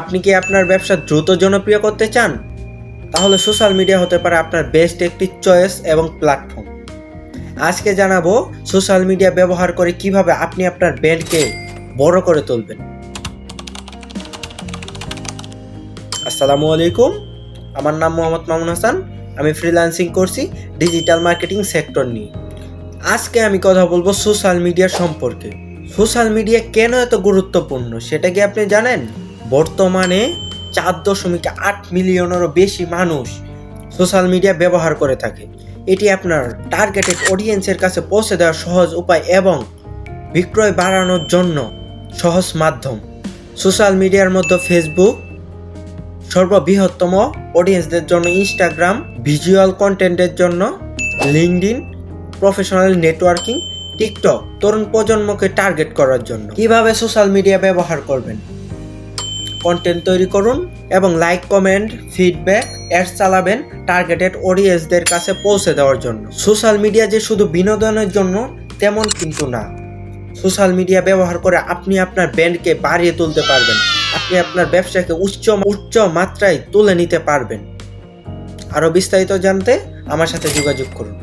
আপনি কি আপনার ব্যবসা দ্রুত জনপ্রিয় করতে চান? তাহলে সোশ্যাল মিডিয়া হতে পারে আপনার বেস্ট একটি চয়েস এবং প্ল্যাটফর্ম। আজকে জানাব সোশ্যাল মিডিয়া ব্যবহার করে কীভাবে আপনি আপনার ব্র্যান্ডকে বড় করে তুলবেন। আসসালামু আলাইকুম, আমার নাম মোহাম্মদ মামুন হাসান। আমি ফ্রিল্যান্সিং করছি ডিজিটাল মার্কেটিং সেক্টর নিয়ে। আজকে আমি কথা বলব সোশ্যাল মিডিয়া সম্পর্কে। সোশ্যাল মিডিয়া কেন এত গুরুত্বপূর্ণ, সেটা কি আপনি জানেন? বর্তমানে চার দশমিক আট মিলিয়নেরও বেশি মানুষ সোশ্যাল মিডিয়া ব্যবহার করে থাকে। এটি আপনার টার্গেটেড অডিয়েন্সের কাছে পৌঁছে দেওয়ার সহজ উপায় এবং বিক্রয় বাড়ানোর জন্য সহজ মাধ্যম। সোশ্যাল মিডিয়ার মধ্যে ফেসবুক সর্ববৃহত্তম অডিয়েন্সদের জন্য ইনস্টাগ্রাম ভিজুয়াল কন্টেন্টের জন্য লিঙ্কডিন প্রফেশনাল নেটওয়ার্কিং টিকটক তরুণ প্রজন্মকে টার্গেট করার জন্য। কীভাবে সোশ্যাল মিডিয়া ব্যবহার করবেন? কন্টেন্ট তৈরি করুন এবং লাইক কমেন্ট ফিডব্যাক অ্যাডস চালাবেন টার্গেটেড অডিয়েন্সদের কাছে পৌঁছে দেওয়ার জন্য। সোশ্যাল মিডিয়া যে শুধু বিনোদনের জন্য তেমন কিন্তু না। সোশ্যাল মিডিয়া ব্যবহার করে আপনি আপনার ব্র্যান্ডকে বাড়িয়ে তুলতে পারবেন। আপনি আপনার ব্যবসাকে উচ্চ উচ্চ মাত্রায় তুলে নিতে পারবেন। আরও বিস্তারিত জানতে আমার সাথে যোগাযোগ করুন।